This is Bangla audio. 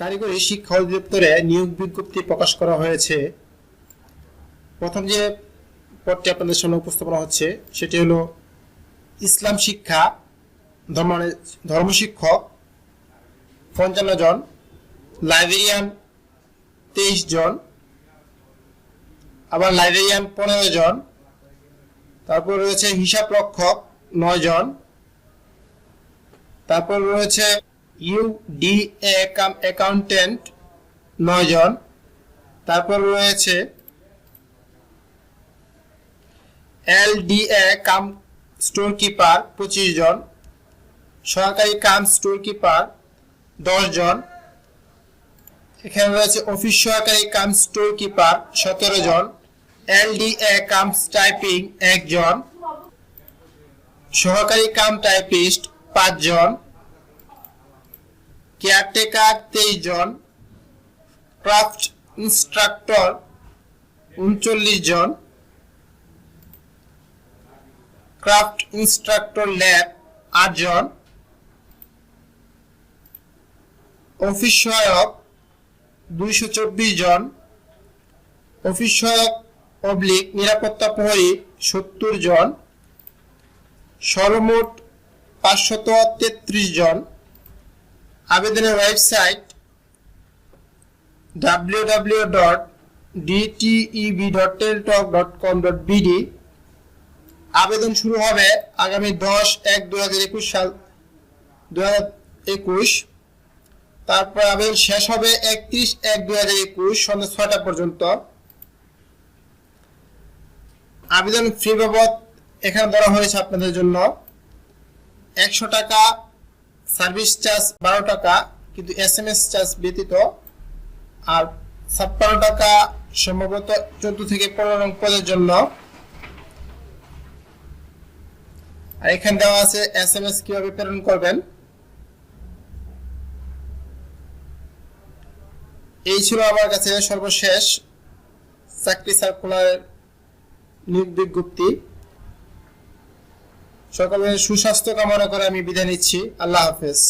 কারিগরি শিক্ষা অধিদপ্তরে নিয়োগ বিজ্ঞপ্তি প্রকাশ করা হয়েছে। প্রথম যে পদটি আপনাদের সামনে উপস্থাপনা হচ্ছে, সেটি হলো ইসলাম শিক্ষা ধর্ম ধর্মশিক্ষক পঞ্চান্ন জন লাইব্রেরিয়ান তেইশ জন, আবার লাইব্রেরিয়ান পনেরো জন, তারপর রয়েছে হিসাব রক্ষক নয় জন, তারপর রয়েছে ইউডি অ্যাকাউন্টেন্ট নয় জন তারপর রয়েছে এলডিএ কাম স্টোর কিপার পঁচিশ জন। সহকারী কাম স্টোর কিপার জন এখানে রয়েছে অফিস সহকারী কাম স্টোর কিপার সতেরো জন। এলডিএ কাম টাইপিং একজন। সহকারী কাম টাইপিস্ট পাঁচজন। কেয়ারটেকার তেইশ জন ক্রাফট ইনস্ট্রাক্টর উনচল্লিশ জন ক্রাফট ইনস্ট্রাক্টর ল্যাব আটজন অফিস সহায়ক দুইশো চব্বিশ জন অফিস সহায়ক অবলিক নিরাপত্তা প্রহরী সত্তর জন, সর্বমোট পাঁচশত তেত্রিশ জন। আবেদনের ওয়েবসাইট www.dteb.teltalk.com.bd আবেদন শুরু হবে আগামী দশ এক দু হাজার একুশ সাল দু হাজার একুশ। তারপর আবেদন শেষ হবে একত্রিশ এক দু হাজার একুশ সন্ধ্যা ছয়টা পর্যন্ত। আবেদন ফি বাবদ এখানে ধরা হয়েছে আপনাদের জন্য একশো টাকা সার্ভিস চার্জ বারো টাকা, কিন্তু এস এম এস চার্জ ব্যতীত আর ছাপ্পান্ন টাকা সম্ভবত চোদ্দ থেকে পনেরো নং পদের জন্য। আর এখানে দেওয়া আছে এস এম এস কীভাবে প্রেরণ করবেন। এই ছিল আমার কাছে সর্বশেষ চাকরি সার্কুলার নিয়োগ বিজ্ঞপ্তি। সকলের সুস্বাস্থ্য কামনা করে আমি বিদায় নিচ্ছি। আল্লাহ হাফেজ।